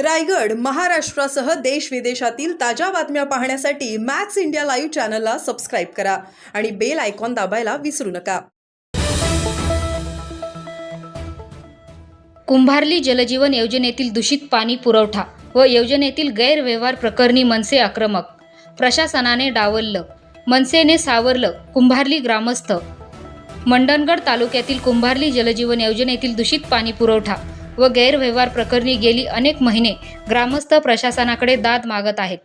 रायगड महाराष्ट्रासह देश विदेशातील ताज्या बातम्या पाहण्यासाठी मॅक्स इंडिया लाईव्ह चॅनलला सबस्क्राईब करा आणि बेल आयकॉन दाबायला विसरू नका. कुंभारली जलजीवन योजनेतील दूषित पाणी पुरवठा व योजनेतील गैरव्यवहार प्रकरणी मनसे आक्रमक. प्रशासनाने डावललं. मनसेने सावरलं. कुंभारली ग्रामस्थ. मंडणगड तालुक्यातील कुंभारली जलजीवन योजनेतील दूषित पाणी पुरवठा व गैरव्यवहार प्रकरणी गेली अनेक महिने ग्रामस्थ प्रशासनाकडे दाद मागत आहेत.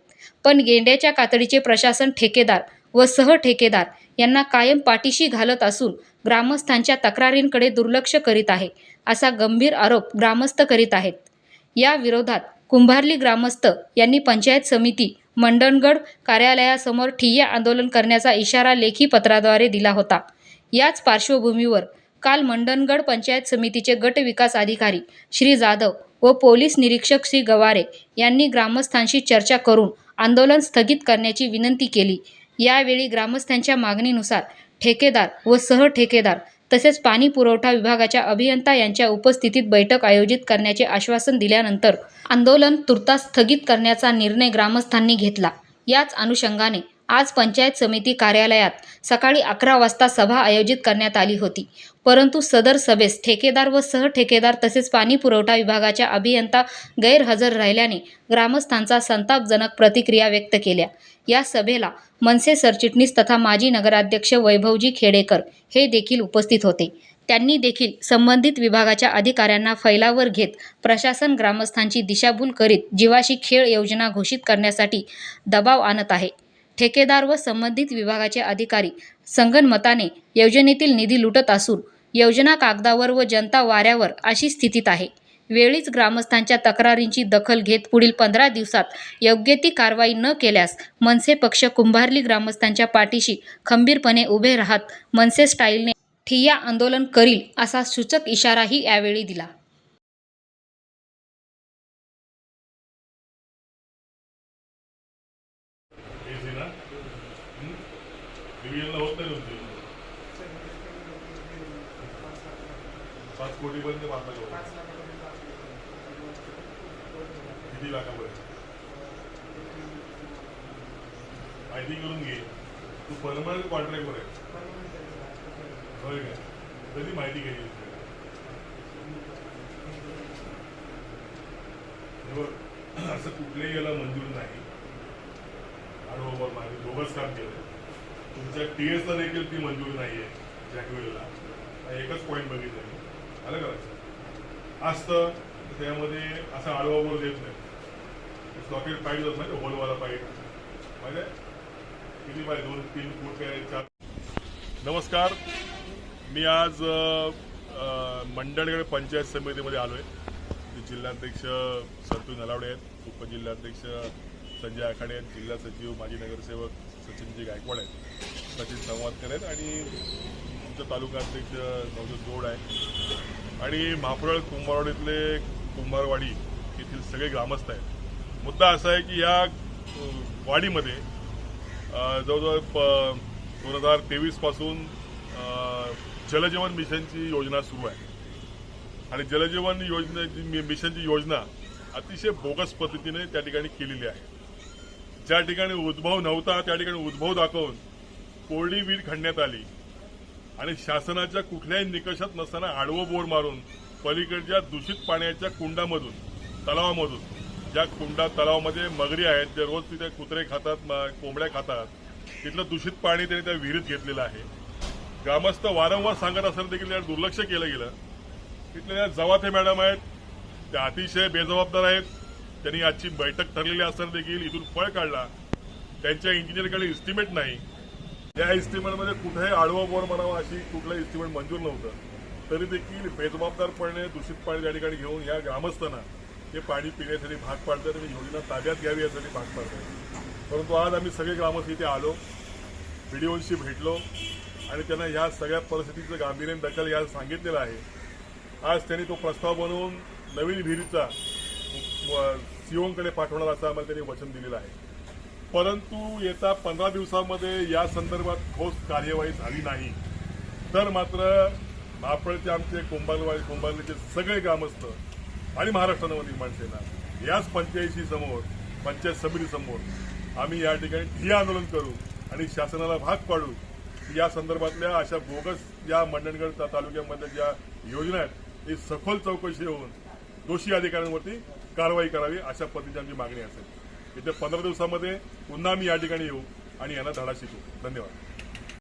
पण गेंड्याच्या कातडीचे प्रशासन ठेकेदार व सहठेकेदार यांना कायम पाठीशी घालत असून ग्रामस्थांच्या तक्रारींकडे दुर्लक्ष करीत आहे असा गंभीर आरोप ग्रामस्थ करीत आहेत. या विरोधात कुंभारली ग्रामस्थ यांनी पंचायत समिती मंडणगड कार्यालयासमोर ठिय्या आंदोलन करण्याचा इशारा लेखी पत्राद्वारे दिला होता. याच पार्श्वभूमीवर काल मंडणगड पंचायत समितीचे गट विकास अधिकारी श्री जाधव व पोलीस निरीक्षक श्री गवारे यांनी ग्रामस्थांशी चर्चा करून आंदोलन स्थगित करण्याची विनंती केली. यावेळी ग्रामस्थांच्या मागणीनुसार ठेकेदार व सहठेकेदार तसेच पाणी पुरवठा विभागाच्या अभियंता यांच्या उपस्थितीत बैठक आयोजित करण्याचे आश्वासन दिल्यानंतर आंदोलन तुर्तास स्थगित करण्याचा निर्णय ग्रामस्थांनी घेतला. याच अनुषंगाने आज पंचायत समिती कार्यालयात सकाळी अकरा वाजता सभा आयोजित करण्यात आली होती. परंतु सदर सभेस ठेकेदार व सहठेकेदार तसेच पाणी पुरवठा विभागाच्या अभियंता गैरहजर राहिल्याने ग्रामस्थांचा संतापजनक प्रतिक्रिया व्यक्त केल्या. या सभेला मनसे सरचिटणीस तथा माजी नगराध्यक्ष वैभवजी खेडेकर हे देखील उपस्थित होते. त्यांनी देखील संबंधित विभागाच्या अधिकाऱ्यांना फैलावर घेत प्रशासन ग्रामस्थांची दिशाभूल करीत जीवाशी खेळ योजना घोषित करण्यासाठी दबाव आणत आहे. ठेकेदार व संबंधित विभागाचे अधिकारी संगनमताने योजनेतील निधी लुटत असून योजना कागदावर व जनता वाऱ्यावर अशी स्थितीत आहे. वेळीच ग्रामस्थांच्या तक्रारींची दखल घेत पुढील पंधरा दिवसात योग्य ती कारवाई न केल्यास मनसे पक्ष कुंभारली ग्रामस्थांच्या पाठीशी खंबीरपणे उभे राहत मनसे स्टाईलने ठिय्या आंदोलन करील असा सूचक इशाराही यावेळी दिला एसी ना डिव्हिजनला होत नाही तुमची. पाच कोटीपर्यंत पाच लाख किती लाखापर्यंत? माहिती करून घे. तू परमनंट कॉन्ट्रॅक्टवर आहे. होय का? कधी माहिती घ्यायची असं कुठल्याही याला मंजूर नाही. अनुभव माझी दोघंच काम केलं तुमच्या टी एसला देखील ती मंजूर नाही आहे जॅकवेलला एकच पॉईंट बघितलं मी. आलं का असतं त्यामध्ये असा असं बोल देत नाही. सॉकेट पाहिजे होत नाही होलवाला पाहिजे म्हणजे किती पाहिजे दोन तीन फूट काय चार. नमस्कार. मी आज मंडळगड मंडणगड पंचायत समितीमध्ये आलो आहे जिल्हाध्यक्ष संतू नलावडे आहेत उपजिल्हाध्यक्ष संजय आखाडे आहेत जिल्हा सचिव माजी नगरसेवक सचिनजी गायकवाड आहेत. सचिन संवादकर आहेत आणि आमच्या तालुका अध्यक्ष नवजोत जोड आहे. आणि महापरळ कुंभारवाडीतले कुंभारवाडी येथील सगळे ग्रामस्थ आहेत. मुद्दा असा आहे की या वाडीमध्ये जवळजवळ प दोन हजार तेवीसपासून जलजीवन मिशनची योजना सुरू आहे. आणि जलजीवन योजनेची मिशनची योजना अतिशय बोगस पद्धतीने त्या ठिकाणी केलेली आहे. ज्या ठिकाणी उद्भव नव्हता त्या ठिकाणी उद्भव दाखवून कोरडी वीट खणण्यात आली. आणि शासनाच्या कुठल्याही निकषात नसताना आडवं बोर मारून पलीकडच्या दूषित पाण्याच्या कुंडामधून तलावामधून ज्या कुंडा तलावामध्ये मगरी आहेत जे रोज तिथे कुत्रे खातात कोंबड्या खातात तिथलं दूषित पाणी त्यांनी त्या विहिरीत घेतलेलं आहे. ग्रामस्थ वारंवार सांगत असताना देखील त्यावर दुर्लक्ष केलं गेलं. तिथल्या जवाथे मॅडम आहेत त्या अतिशय बेजबाबदार आहेत. त्यांनी आजची बैठक ठरलेली असताना देखील इथून फळ काढला. त्यांच्या इंजिनियरकडे इस्टिमेट नाही. या इस्टिमेटमध्ये कुठेही आडवा बोर म्हणावा अशी कुठलंही इस्टिमेट मंजूर नव्हतं. तरी देखील बेजबाबदारपणे दूषित पाणी त्या ठिकाणी घेऊन या ग्रामस्थांना हे पाणी पिण्यासाठी भाग पाडतात आणि योजना ताब्यात घ्यावी यासाठी भाग पाडतात. परंतु आज आम्ही सगळे ग्रामस्थ इथे आलो व्हिडिओशी भेटलो आणि त्यांना या सगळ्या परिस्थितीचं गांभीर्याने दखल घ्यायला सांगितलेलं आहे. आज त्यांनी तो प्रस्ताव बनवून नवीन विहिरीचा सीओकडे पाठवणार असं आम्हाला त्यांनी वचन दिलेलं आहे. परंतु येत्या पंधरा दिवसामध्ये या संदर्भात ठोस कार्यवाही झाली नाही. तर मात्र महापळचे आमचे कुंभारवाडी कुंभारलीचे सगळे ग्रामस्थ आणि महाराष्ट्र नवनिर्माण सेना याच पंचायती समोर पंचायत समितीसमोर आम्ही या ठिकाणी ठिय्या आंदोलन करू आणि शासनाला भाग पाडू. की या संदर्भातल्या अशा बोगस या मंडणगड तालुक्यामध्ये तालुक्यामधल्या ज्या योजना आहेत ही सखोल चौकशी होऊन दोषी अधिकाऱ्यांवरती कारवाई करावी अशा पद्धतीची आमची मागणी असेल. येत्या पंधरा दिवसामध्ये पुन्हा मी या ठिकाणी येऊ आणि यांना धडा शिकू. धन्यवाद.